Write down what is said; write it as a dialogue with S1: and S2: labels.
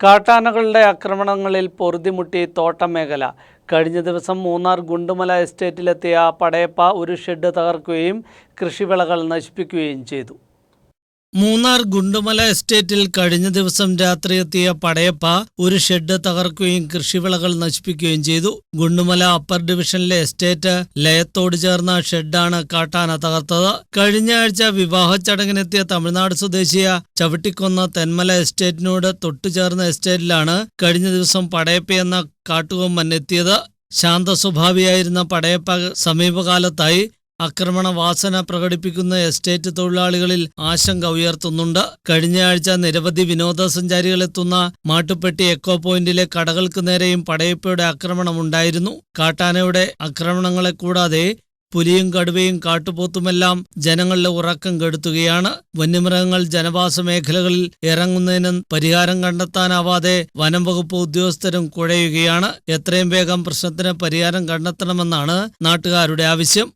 S1: കാട്ടാനകളുടെ ആക്രമണങ്ങളിൽ പൊറുതിമുട്ടി തോട്ടം മേഖല കഴിഞ്ഞ ദിവസം മൂന്നാർ ഗുണ്ടുമല എസ്റ്റേറ്റിലെത്തിയ പടയപ്പ ഒരു ഷെഡ് തകർക്കുകയും കൃഷിവിളകൾ നശിപ്പിക്കുകയും ചെയ്തു. മൂന്നാർ ഗുണ്ടുമല എസ്റ്റേറ്റിൽ കഴിഞ്ഞ ദിവസം രാത്രി എത്തിയ പടയപ്പ ഒരു ഷെഡ് തകർക്കുകയും കൃഷിവിളകൾ നശിപ്പിക്കുകയും ചെയ്തു. ഗുണ്ടുമല അപ്പർ ഡിവിഷനിലെ എസ്റ്റേറ്റ് ലയത്തോട് ചേർന്ന ഷെഡാണ് കാട്ടാന തകർത്തത്. കഴിഞ്ഞ ആഴ്ച വിവാഹ ചടങ്ങിനെത്തിയ തമിഴ്നാട് സ്വദേശിയ ചവിട്ടിക്കൊന്ന തെന്മല എസ്റ്റേറ്റിനോട് തൊട്ടുചേർന്ന എസ്റ്റേറ്റിലാണ് കഴിഞ്ഞ ദിവസം പടയപ്പ എന്ന കാട്ടുകൊമ്പൻ എത്തിയത്. ശാന്ത സ്വഭാവിയായിരുന്ന പടയപ്പ സമീപകാലത്തായി ആക്രമണ വാസന പ്രകടിപ്പിക്കുന്ന എസ്റ്റേറ്റ് തൊഴിലാളികളിൽ ആശങ്ക ഉയർത്തുന്നുണ്ട്. കഴിഞ്ഞയാഴ്ച നിരവധി വിനോദസഞ്ചാരികളെത്തുന്ന മാട്ടുപ്പെട്ടി എക്കോ പോയിന്റിലെ കടകൾക്ക് നേരെയും പടയപ്പയുടെ ആക്രമണമുണ്ടായിരുന്നു. കാട്ടാനയുടെ ആക്രമണങ്ങളെ കൂടാതെ പുലിയും കടുവയും കാട്ടുപോത്തുമെല്ലാം ജനങ്ങളുടെ ഉറക്കം കെടുത്തുകയാണ്. വന്യമൃഗങ്ങൾ ജനവാസ മേഖലകളിൽ ഇറങ്ങുന്നതിന് പരിഹാരം കണ്ടെത്താനാവാതെ വനം വകുപ്പ് ഉദ്യോഗസ്ഥരും കുഴയുകയാണ്. എത്രയും വേഗം പ്രശ്നത്തിന് പരിഹാരം കണ്ടെത്തണമെന്നാണ് നാട്ടുകാരുടെ ആവശ്യം.